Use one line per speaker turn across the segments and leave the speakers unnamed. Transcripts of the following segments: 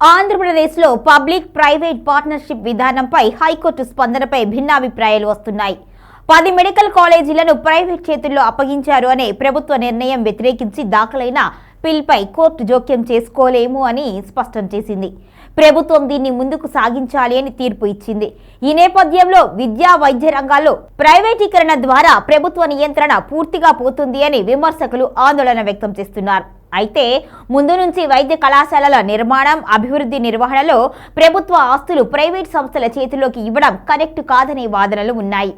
ఆంధ్రప్రదేశ్లో public private partnership విధానంపై high court స్పందనపై భిన్నాభిప్రాయాలు వస్తున్నాయి. పది మెడికల్ కాలేజీలను ప్రైవేట్ చేతుల్లో అప్పగించారు అనే ప్రభుత్వ నిర్ణయం వ్యతిరేకించి దాఖలైన పిల్పై కోర్టు జోక్యం చేసుకోలేము అని స్పష్టం చేసింది. ప్రభుత్వం దీన్ని ముందుకు సాగించాలి అని తీర్పు ఇచ్చింది. ఈ నేపథ్యంలో విద్యా వైద్య రంగాల్లో ప్రైవేటీకరణ ద్వారా ప్రభుత్వ నియంత్రణ పూర్తిగా పోతుంది అని విమర్శకులు ఆందోళన వ్యక్తం చేస్తున్నారు. అయితే ముందు నుంచి వైద్య కళాశాలల నిర్మాణం అభివృద్ధి నిర్వహణలో ప్రభుత్వ ఆస్తులు ప్రైవేట్ సంస్థల చేతిలోకి ఇవ్వడం కరెక్ట్ కాదనే వాదనలు ఉన్నాయి.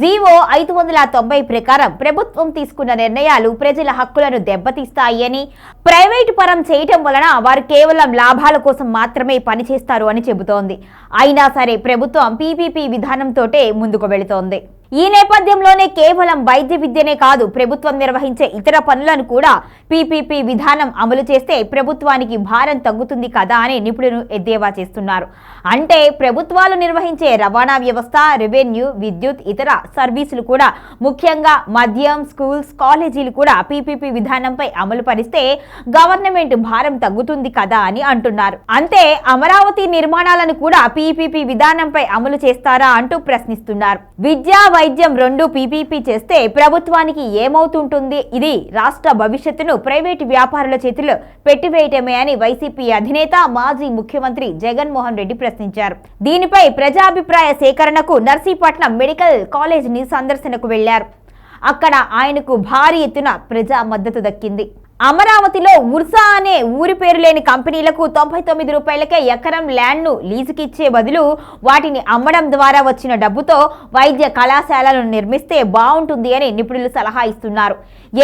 జీవో ఐదు వందల తొంభై ప్రకారం ప్రభుత్వం తీసుకున్న నిర్ణయాలు ప్రజల హక్కులను దెబ్బతీస్తాయి అని ప్రైవేటు పరం చేయటం వలన వారు కేవలం లాభాల కోసం మాత్రమే పనిచేస్తారు అని చెబుతోంది. అయినా సరే ప్రభుత్వం పీపీపీ విధానంతోటే ముందుకు వెళుతోంది. ఈ నేపథ్యంలోనే కేవలం వైద్య విద్యనే కాదు ప్రభుత్వం నిర్వహించే ఇతర పనులను కూడా పీపీపీ విధానం అమలు చేస్తే ప్రభుత్వానికి భారం తగ్గుతుంది కదా అని నిపుణులు ఎద్దేవా చేస్తున్నారు. అంటే ప్రభుత్వాలు నిర్వహించే రవాణా వ్యవస్థ రెవెన్యూ విద్యుత్ ఇతర సర్వీసులు కూడా ముఖ్యంగా మద్యం స్కూల్స్ కాలేజీలు కూడా పీపీపీ విధానంపై అమలు పరిస్తే గవర్నమెంట్ భారం తగ్గుతుంది కదా అని అంటున్నారు. అంతే అమరావతి నిర్మాణాలను కూడా పీపీపీ విధానంపై అమలు చేస్తారా అంటూ ప్రశ్నిస్తున్నారు. విద్యా వైద్యం రెండు పీపీపీ చేస్తే ప్రభుత్వానికి ఏమవుతుంటుంది? ఇది రాష్ట్ర భవిష్యత్తును ప్రైవేటు వ్యాపారుల చేతిలో పెట్టివేయటమే అని వైసీపీ అధినేత మాజీ ముఖ్యమంత్రి జగన్మోహన్ రెడ్డి ప్రశ్నించారు. దీనిపై ప్రజాభిప్రాయ సేకరణకు నర్సీపట్నం మెడికల్ కాలేజీని సందర్శనకు వెళ్ళారు. అక్కడ ఆయనకు భారీ ఎత్తున ప్రజా మద్దతు దక్కింది. అమరావతిలో ఉర్సా అనే ఊరి పేరు లేని కంపెనీలకు తొంభై తొమ్మిది రూపాయలకే ఎకరం ల్యాండ్ను లీజుకిచ్చే బదులు వాటిని అమ్మడం ద్వారా వచ్చిన డబ్బుతో వైద్య కళాశాలను నిర్మిస్తే బాగుంటుంది అని నిపుణులు సలహా ఇస్తున్నారు.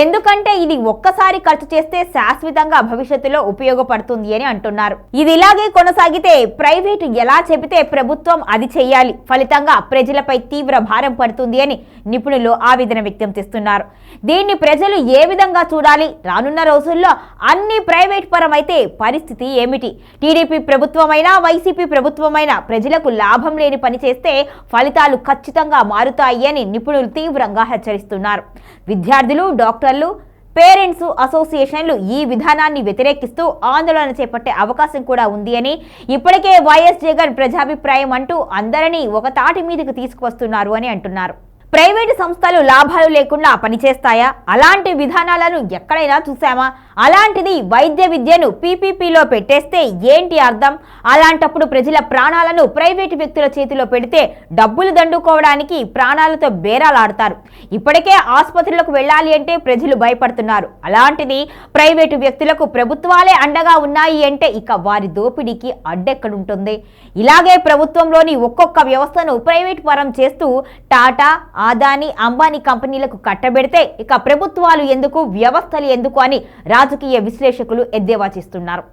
ఎందుకంటే ఇది ఒక్కసారి ఖర్చు చేస్తే శాశ్వతంగా భవిష్యత్తులో ఉపయోగపడుతుంది అని అంటున్నారు. ఇది ఇలాగే కొనసాగితే ప్రైవేటు ఎలా చెబితే ప్రభుత్వం అది చేయాలి ఫలితంగా ప్రజలపై తీవ్ర భారం పడుతుంది అని నిపుణులు ఆవేదన వ్యక్తం చేస్తున్నారు. దీన్ని ప్రజలు ఏ విధంగా చూడాలి? రానున్న రోజుల్లో అన్ని ప్రైవేట్ పరమైతే పరిస్థితి ఏమిటి? టీడీపీ ప్రభుత్వమైనా వైసీపీ ప్రభుత్వమైనా ప్రజలకు లాభం లేని పని చేస్తే ఫలితాలు ఖచ్చితంగా మారుతాయి అని నిపుణులు తీవ్రంగా హెచ్చరిస్తున్నారు. విద్యార్థులు డాక్టర్లు పేరెంట్స్ అసోసియేషన్లు ఈ విధానాన్ని వ్యతిరేకిస్తూ ఆందోళన చేపట్టే అవకాశం కూడా ఉంది అని ఇప్పటికే వైఎస్ జగన్ ప్రజాభిప్రాయం అంటూ అందరినీ ఒక తాటి మీదకు తీసుకువస్తున్నారు అని అంటున్నారు. ప్రైవేటు సంస్థలు లాభాలు లేకుండా పనిచేస్తాయా? అలాంటి విధానాలను ఎక్కడైనా చూసామా అలాంటిది వైద్య విద్యను పీపీపీలో పెట్టేస్తే ఏంటి అర్థం? అలాంటప్పుడు ప్రజల ప్రాణాలను ప్రైవేటు వ్యక్తుల చేతిలో పెడితే డబ్బులు దండుకోవడానికి ప్రాణాలతో బేరాలాడతారు. ఇప్పటికే ఆసుపత్రులకు వెళ్ళాలి అంటే ప్రజలు భయపడుతున్నారు. అలాంటిది ప్రైవేటు వ్యక్తులకు ప్రభుత్వాలే అండగా ఉన్నాయి అంటే ఇక వారి దోపిడీకి అడ్డెక్కడుంటుంది. ఇలాగే ప్రభుత్వంలోని ఒక్కొక్క వ్యవస్థను ప్రైవేట్ పరం చేస్తూ టాటా ఆదాని అంబానీ కంపెనీలకు కట్టబెడితే ఇక ప్రభుత్వాలు ఎందుకు వ్యవస్థలు ఎందుకు అని రాజకీయ విశ్లేషకులు ఎద్దేవా చేస్తున్నారు.